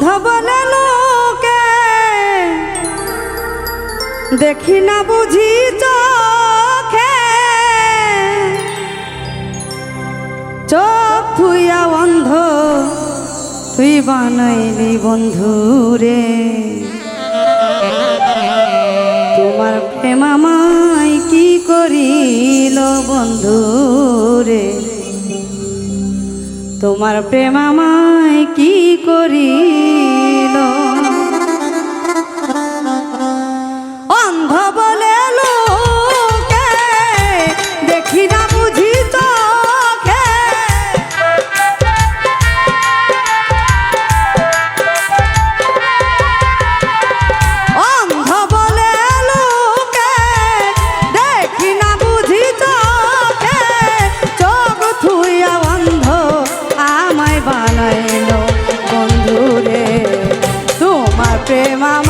অন্ধ বলে লোকে দেখি না বুঝি চোখে। চোখ থুইয়া অন্ধ তুই বানাইলি বন্ধু রে। তোমার প্রেম আমায় কি করিল বন্ধু রে? তোমার প্রেম আমায় কি করিল বানাইল। বন্ধুরে তোমার প্রেমা